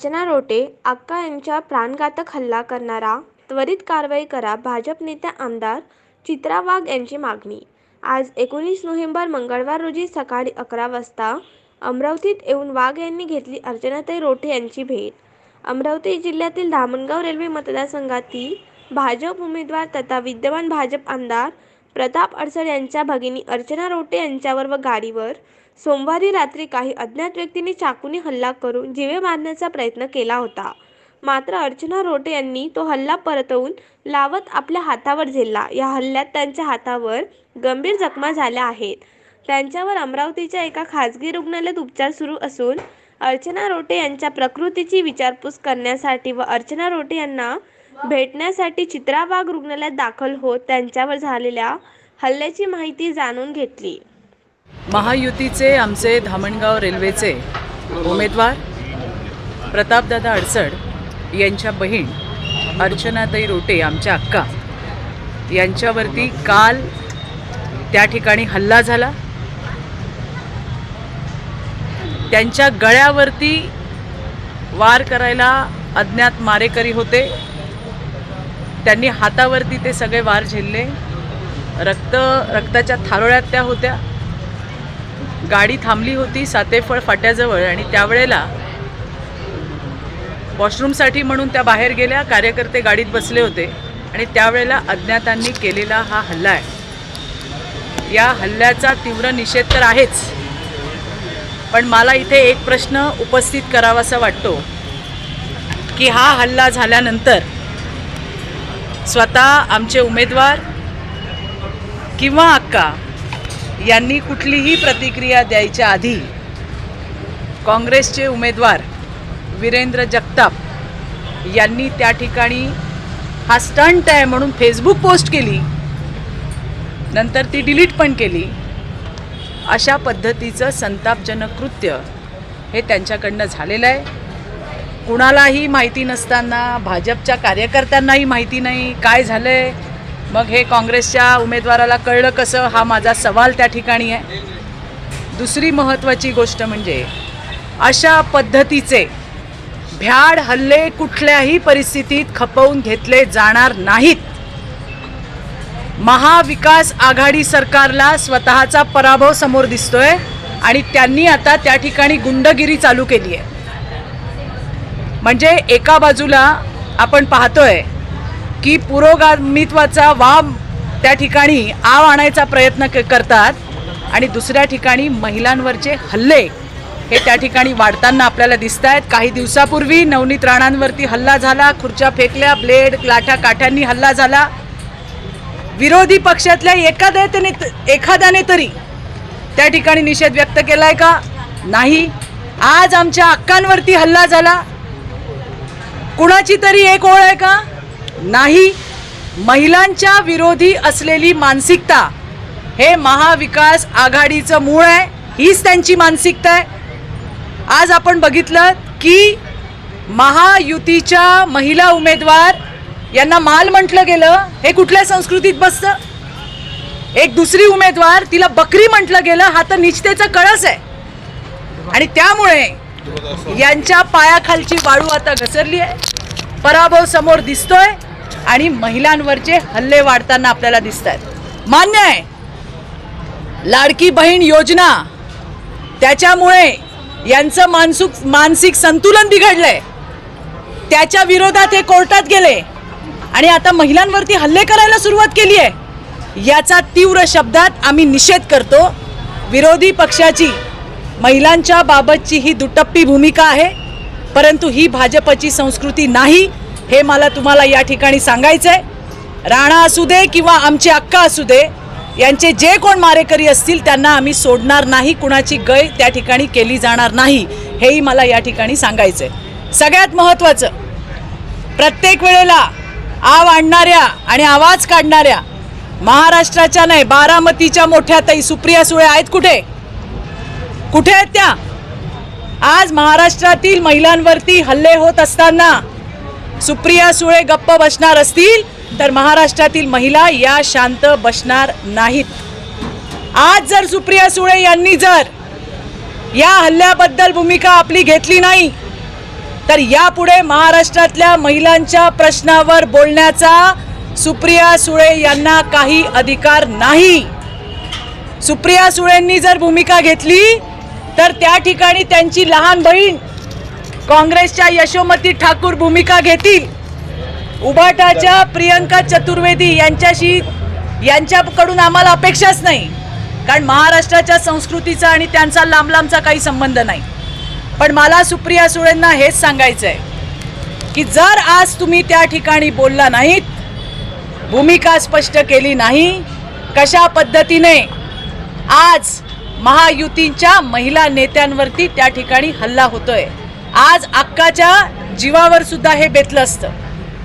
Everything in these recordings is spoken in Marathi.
अर्चना रोटे अक्का यांच्या प्राणघातक हल्ला करणारा त्वरित कारवाई करा भाजप नेत्या आमदार चित्रा वाघ यांची मागणी. आज एकोणीस नोव्हेंबर मंगळवार रोजी सकाळी अकरा वाजता अमरावतीत येऊन वाघ यांनी घेतली अर्चनाताई रोटे यांची भेट. अमरावती जिल्ह्यातील धामणगाव रेल्वे मतदारसंघातील भाजप उमेदवार तथा विद्यमान भाजप आमदार प्रताप अडसर यांच्या भगिनी अर्चना रोटे यांच्यावर व गाडीवर सोमवारी रात्री काही अज्ञात व्यक्तींनी चाकूने हल्ला करून जीवे मारण्याचा प्रयत्न केला होता. मात्र अर्चना रोटे यांनी तो हल्ला परतवून लावत आपल्या हातावर झेलला. या हल्ल्यात त्यांच्या हातावर गंभीर जखमा झाल्या आहेत. त्यांच्यावर अमरावतीच्या एका खासगी रुग्णालयात उपचार सुरू असून अर्चना रोटे यांच्या प्रकृतीची विचारपूस करण्यासाठी व अर्चना रोटे यांना भेटण्यासाठी चित्राबाग रुग्णालयात दाखल होत त्यांच्यावर झालेल्या हल्ल्याची माहिती जाणून घेतली. महायुतीचे आमचे धामणगाव रेल्वेचे उमेदवार प्रतापदादा अडसड यांच्या बहीण अर्चनाताई रोटे आमच्या अक्का यांच्यावरती काल त्या ठिकाणी हल्ला झाला. त्यांच्या गळ्यावरती वार करायला अज्ञात मारेकरी होते. त्यांनी हातावरती ते सगळे वार झेलले. रक्त रक्ताच्या थारोळ्यात त्या होत्या. गाडी थांबली होती सातेफळ फाट्याजवळ आणि त्यावेळेला वॉशरूमसाठी म्हणून त्या बाहेर गेल्या कार्यकर्ते गाडीत बसले होते आणि त्यावेळेला अज्ञातांनी केलेला हा हल्ला आहे. या हल्ल्याचा तीव्र निषेध तर आहेच पण मला इथे एक प्रश्न उपस्थित करावासा वाटतो की हा हल्ला झाल्यानंतर स्वतः आमचे उमेदवार किंवा अक्का यांनी कुठलीही प्रतिक्रिया द्यायच्या आधी काँग्रेसचे उमेदवार वीरेंद्र जगताप यांनी त्या ठिकाणी हा स्टंट आहे म्हणून फेसबुक पोस्ट केली. नंतर ती डिलीट पण केली. अशा पद्धतीचं संतापजनक कृत्य हे त्यांच्याकडनं झालेलं आहे. कुणालाही माहिती नसताना भाजपच्या कार्यकर्त्यांनाही माहिती नाही काय झालं आहे मग हे काँग्रेसच्या उमेदवाराला कळलं कसं? हा माझा सवाल त्या ठिकाणी आहे. दुसरी महत्त्वाची गोष्ट म्हणजे अशा पद्धतीचे भ्याड हल्ले कुठल्याही परिस्थितीत खपवून घेतले जाणार नाहीत. महाविकास आघाडी सरकारला स्वतःचा पराभव समोर दिसतोय आणि त्यांनी आता त्या ठिकाणी गुंडगिरी चालू केली आहे म्हणजे एका बाजूला आपण पाहतोय की पुरोगामित्वाचा वाव त्या ठिकाणी आव आणायचा प्रयत्न क- करतात आणि दुसऱ्या ठिकाणी महिलांवरचे हल्ले हे त्या ठिकाणी वाढताना आपल्याला दिसत आहेत काही दिवसापूर्वी नवनीत राणांवरती हल्ला झाला खुर्च्या फेकल्या ब्लेड लाठा काठ्यांनी हल्ला झाला. विरोधी पक्षातल्या एखाद्याने एखाद्याने तरी त्या ठिकाणी निषेध व्यक्त केलाय का? नाही. आज आमच्या अक्कांवरती हल्ला झाला. कुणाची तरी एक ओळ आहे का? नाही. महिलांच्या विरोधी असलेली मानसिकता हे महाविकास आघाडीचं मूळ आहे. हीच त्यांची मानसिकता आहे. आज आपण बघितलं की महायुतीच्या महिला उमेदवार यांना माल म्हटलं गेलं. हे कुठल्या संस्कृतीत बसतं? एक दुसरी उमेदवार तिला बकरी म्हटलं गेलं. हा तर निश्चतेचा कळस आहे. आणि त्यामुळे यांच्या पायाखालची वाळू आता घसरली आहे. पराभव समोर दिसतोय आणि महिलांवरचे हल्ले वाढताना आपल्याला दिसत आहेत मान्य आहे लाडकी बहीण योजना त्याच्यामुळे यांचं मानसुक मानसिक संतुलन बिघडलंय. त्याच्या विरोधात हे कोर्टात गेले आणि आता महिलांवरती हल्ले करायला सुरुवात केली आहे. याचा तीव्र शब्दात आम्ही निषेध करतो. विरोधी पक्षाची महिलांच्या बाबतची ही दुटप्पी भूमिका आहे परंतु ही भाजपची संस्कृती नाही हे मला तुम्हाला या ठिकाणी सांगायचं आहे राणा असू दे किंवा आमचे अक्का असू दे यांचे जे कोण मारेकरी असतील त्यांना आम्ही सोडणार नाही कुणाची गय त्या ठिकाणी केली जाणार नाही हेही मला या ठिकाणी सांगायचं आहे सगळ्यात महत्त्वाचं प्रत्येक वेळेला आव आणणाऱ्या आणि आवाज काढणाऱ्या महाराष्ट्राच्या नाही बारामतीच्या मोठ्या ताई सुप्रिया सुळे आहेत कुठे? कुठे आहेत त्या? आज महाराष्ट्रातील महिलांवरती हल्ले होत असताना सुप्रिया सुळे गप्प बसणार असतील तर महाराष्ट्रातील महिला या शांत बसणार नाहीत. आज जर सुप्रिया सुळे यांनी जर या हल्ल्याबद्दल भूमिका आपली घेतली नाही तर यापुढे महाराष्ट्रातल्या महिलांच्या प्रश्नावर बोलण्याचा सुप्रिया सुळे यांना काही अधिकार नाही. सुप्रिया सुळेंनी जर भूमिका घेतली तर त्या ठिकाणी त्यांची लहान बहीण काँग्रेसच्या यशोमती ठाकूर भूमिका घेतील. उबाटाच्या प्रियंका चतुर्वेदी यांच्याशी यांच्याकडून आम्हाला अपेक्षाच नाही. कारण महाराष्ट्राच्या संस्कृतीचा आणि त्यांचा लांब लांबचा काही संबंध नाही. पण मला सुप्रिया सुळेंना हेच सांगायचं आहे की जर आज तुम्ही त्या ठिकाणी बोलला नाहीत भूमिका स्पष्ट केली नाही कशा पद्धतीने आज महायुतींच्या महिला नेत्यांवरती त्या ठिकाणी हल्ला होतोय. आज अक्काच्या जीवावर सुद्धा हे बेतलं असतं.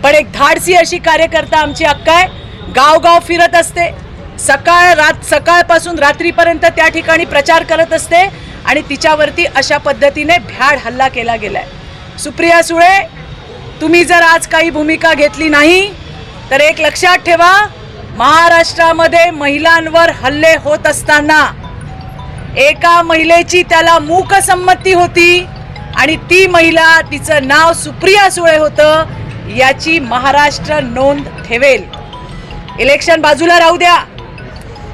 पण एक धाडसी अशी कार्यकर्ता आमची अक्का आहे. गावगाव फिरत असते. सकाळ रात सकाळपासून रात्रीपर्यंत त्या ठिकाणी प्रचार करत असते आणि तिच्यावरती अशा पद्धतीने भ्याड हल्ला केला गेलाय. सुप्रिया सुळे तुम्ही जर आज काही भूमिका घेतली नाही तर एक लक्षात ठेवा महाराष्ट्रामध्ये महिलांवर हल्ले होत असताना एका महिलेची त्याला मूक संमती होती आणि ती महिला तिचं नाव सुप्रिया सुळे होतं याची महाराष्ट्र नोंद ठेवेल. इलेक्शन बाजूला राहू द्या.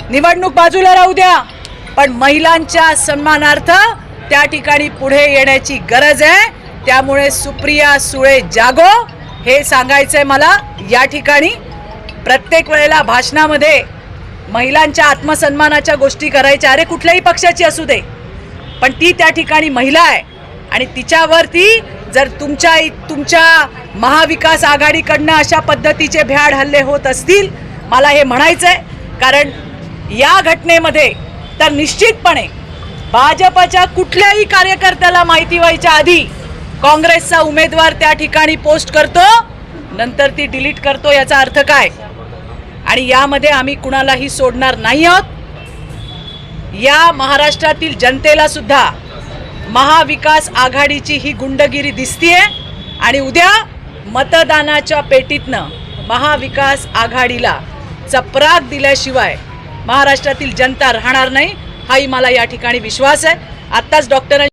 निवडणूक बाजूला राहू द्या. पण महिलांच्या सन्मानार्थ त्या ठिकाणी पुढे येण्याची गरज आहे. त्यामुळे सुप्रिया सुळे जागो हे सांगायचं आहे मला या ठिकाणी. प्रत्येक वेळेला भाषणामध्ये महिलांच्या आत्मसन्मानाच्या गोष्टी करायच्या. अरे कुठल्याही पक्षाची असू दे. पण ती त्या ठिकाणी महिला आहे. आणि तिच्यावरती जर तुमच्या तुमच्या महाविकास आघाडीकडनं अशा पद्धतीचे भ्याड हल्ले होत असतील मला हे म्हणायचं आहे कारण या घटनेमध्ये तर निश्चितपणे भाजपच्या कुठल्याही कार्यकर्त्याला माहिती व्हायच्या आधी काँग्रेसचा उमेदवार त्या ठिकाणी पोस्ट करतो नंतर ती डिलीट करतो याचा अर्थ काय? आणि यामध्ये आम्ही कुणालाही सोडणार नाही आहोत. या महाराष्ट्रातील जनतेला सुद्धा महाविकास आघाडीची ही गुंडगिरी दिसतीये आणि उद्या मतदानाच्या पेटीतनं महाविकास आघाडीला चपराक दिल्याशिवाय महाराष्ट्रातील जनता राहणार नाही हाही मला या ठिकाणी विश्वास आहे. आत्ताच डॉक्टर